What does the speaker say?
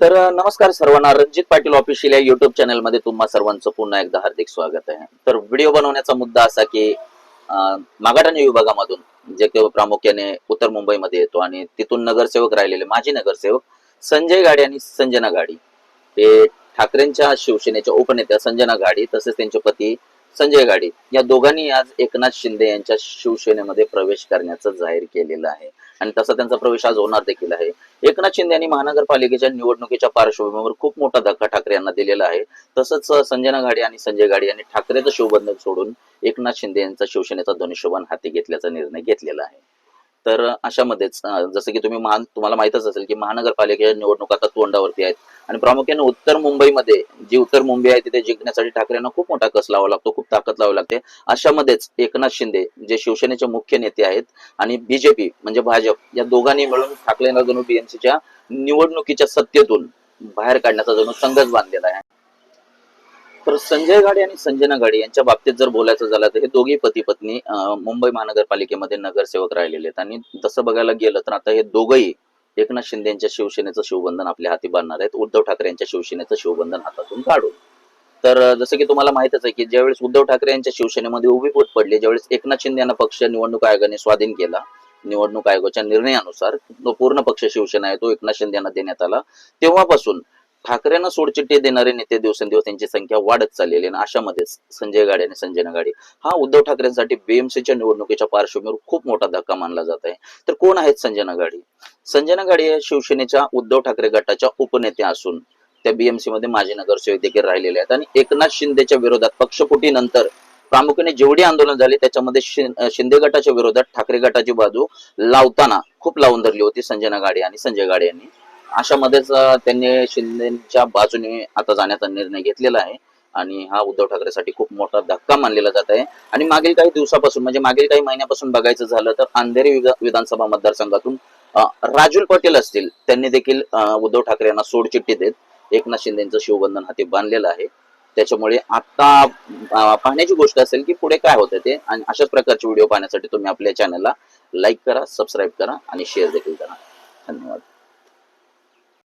तर नमस्कार सर्वांना. रणजित पाटील ऑफिशियल या युट्यूब चॅनलमध्ये तुम्हा सर्वांचं पुन्हा एकदा हार्दिक स्वागत आहे. तर व्हिडिओ बनवण्याचा मुद्दा असा की मागाटाने विभागामधून जे काही प्रामुख्याने उत्तर मुंबईमध्ये येतो आणि तिथून नगरसेवक राहिलेले माजी नगरसेवक संजय गाडी आणि संजना गाडी. हे ठाकरेंच्या शिवसेनेच्या उपनेत्या संजना गाडी तसेच त्यांचे पती संजय गाडी या दोघांनी आज एकनाथ शिंदे यांच्या शिवसेनेमध्ये प्रवेश करण्याचं जाहीर केलेलं आहे. आणि तसा त्यांचा प्रवेश आज होणार देखील आहे. एकनाथ शिंदे यांनी महानगरपालिकेच्या निवडणुकीच्या पार्श्वभूमीवर खूप मोठा धक्का ठाकरे यांना दिलेला आहे. तसंच संजना गाडी आणि संजय गाडी यांनी ठाकरेचं शिवबंधन सोडून एकनाथ शिंदे यांचा शिवसेनेचा धनुष्यबाण हाती घेतल्याचा निर्णय घेतलेला आहे. तर अशामध्येच जसं की तुम्ही महान तुम्हाला माहितच असेल की महानगरपालिकेच्या निवडणुका आता तोंडावरती आहेत. आणि प्रामुख्याने उत्तर मुंबईमध्ये जी उत्तर मुंबई आहे तिथे जिंकण्यासाठी ठाकरेंना खूप मोठा कस लावा लागतो खूप ताकद लावावी लागते. अशामध्येच एकनाथ शिंदे जे शिवसेनेचे मुख्य नेते आहेत आणि बीजेपी म्हणजे भाजप या दोघांनी मिळून ठाकरेंना जणू बीएमसीच्या निवडणुकीच्या सत्तेतून बाहेर काढण्याचा जणू संघच बांधलेला आहे. तर संजय गाडी आणि संजना गाडी यांच्या बाबतीत जर बोलायचं झालं तर हे दोघी पती पत्नी मुंबई महानगरपालिकेमध्ये नगरसेवक राहिलेले आहेत. आणि तसं बघायला गेलं तर आता हे दोघंही एकनाथ शिंदे यांच्या शिवसेनेचं शिवबंधन आपल्या हाती बांधणार आहेत. उद्धव ठाकरे यांच्या शिवसेनेचं शिवबंधन हातातून काढून. तर जसं की तुम्हाला माहितच आहे की ज्यावेळेस उद्धव ठाकरे यांच्या शिवसेनेमध्ये उभी फूट पडली ज्यावेळेस एकनाथ शिंदे यांना पक्ष निवडणूक आयोगाने स्वाधीन केला निवडणूक आयोगाच्या निर्णयानुसार जो पूर्ण पक्ष शिवसेना आहे तो एकनाथ शिंदे यांना देण्यात आला. तेव्हापासून ठाकरेंना सोडचिठ्ठी देणारे नेते दिवसेंदिवस त्यांची संख्या वाढत चाललेली आहे आणि अशामध्येच संजय गाडे आणि संजय नगाडे हा उद्धव ठाकरेंसाठी बीएमसीच्या निवडणुकीच्या पार्श्वभूमीवर खूप मोठा धक्का मानला जात आहे. तर कोण आहेत संजय नगाडे संजय नगाडे हे शिवसेनेच्या उद्धव ठाकरे गटाच्या उपनेत्या असून त्या बीएमसी मध्ये माजी नगरसेवक देखील राहिलेले आहेत आणि एकनाथ शिंदेच्या विरोधात पक्षफुटीनंतर प्रामुख्याने जेवढी आंदोलन झाले त्याच्यामध्ये शिंदे गटाच्या विरोधात ठाकरे गटाची बाजू लावताना खूप लावून धरली होती संजना गाडी आणि संजय गाडे यांनी. अशामध्येच मध्येच त्यांनी शिंदेच्या बाजूने आता जाण्याचा निर्णय घेतलेला आहे. आणि हा उद्धव ठाकरेसाठी खूप मोठा धक्का मानलेला जात आहे. आणि मागील काही दिवसापासून म्हणजे मागील काही महिन्यापासून बघायचं झालं तर अंधेरी विधानसभा मतदारसंघातून राजूल राजुल पटेल असतील त्यांनी देखील उद्धव ठाकरे यांना सोडचिठ्ठी देत एकनाथ शिंदेचं शिवबंधन हाती बांधलेलं आहे. त्याच्यामुळे आता पाहण्याची गोष्ट असेल की पुढे काय होतं ते. आणि अशाच प्रकारचे व्हिडिओ पाहण्यासाठी तुम्ही आपल्या चॅनलला लाईक करा सबस्क्राईब करा आणि शेअर देखील करा. धन्यवाद.